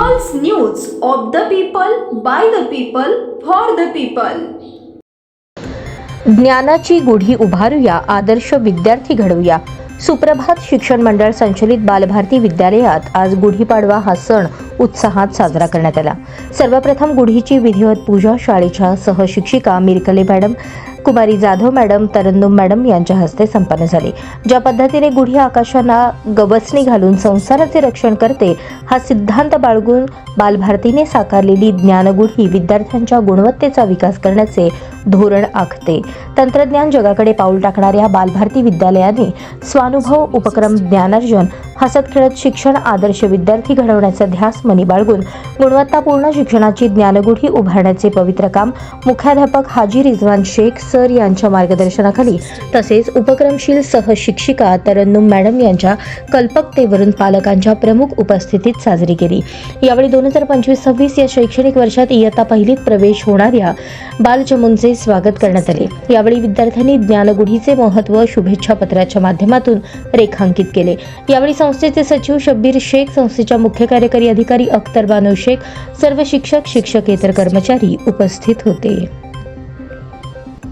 People's news of the people by the people for the people ज्ञानाची गुढी उभारूया आदर्श विद्यार्थी घडवूया. सुप्रभात शिक्षण मंडळ संचलित बालभारती विद्यालयात आज गुढीपाडवा हा सण उत्साहात साजरा करण्यात आला. सर्वप्रथम गुढीची विधिवत पूजा शाळेच्या सहशिक्षिका Mirkale madam Kumari Jadhav madam Tarannum madam यांच्या हस्ते संपन्न झाली. ज्या पद्धतीने गुढी आकाशांना गवसणी घालून संसाराचे रक्षण करते हा सिद्धांत बाळगून बालभारतीने साकारलेली ज्ञानगुढी विद्यार्थ्यांच्या गुणवत्तेचा विकास करण्याचे धोरण आखते. तंत्रज्ञान जगाकडे पाऊल टाकणाऱ्या बालभारती विद्यालयाने स्वानुभव उपक्रम ज्ञानार्जन हसत खेळत शिक्षण आदर्श विद्यार्थी घडवण्याचा ध्यास मनी बाळगून गुणवत्तापूर्ण शिक्षणाची ज्ञानगुढी उभारण्याचे पवित्र काम मुख्याध्यापक हाजी रिजवान शेख सर यांच्या मार्गदर्शनाखाली तसेच उपक्रमशील सहशिक्षिका तरन्नुम मॅडम यांच्या कल्पकतेवरून पालकांच्या प्रमुख उपस्थितीत साजरी केली. यावेळी दोन हजार पंचवीस सव्वीस या शैक्षणिक वर्षात इयत्ता पहिलीत प्रवेश होणाऱ्या बालचमूंचे स्वागत करण्यात आले. यावेळी विद्यार्थ्यांनी ज्ञानगुढीचे महत्त्व शुभेच्छा पत्राच्या माध्यमातून रेखांकित केले. यावेळी संस्थेचे सचिव शब्बीर शेख संस्थेच्या मुख्य कार्यकारी अधिकारी अख्तर बानो शेख सर्व शिक्षक शिक्षकेतर कर्मचारी उपस्थित होते.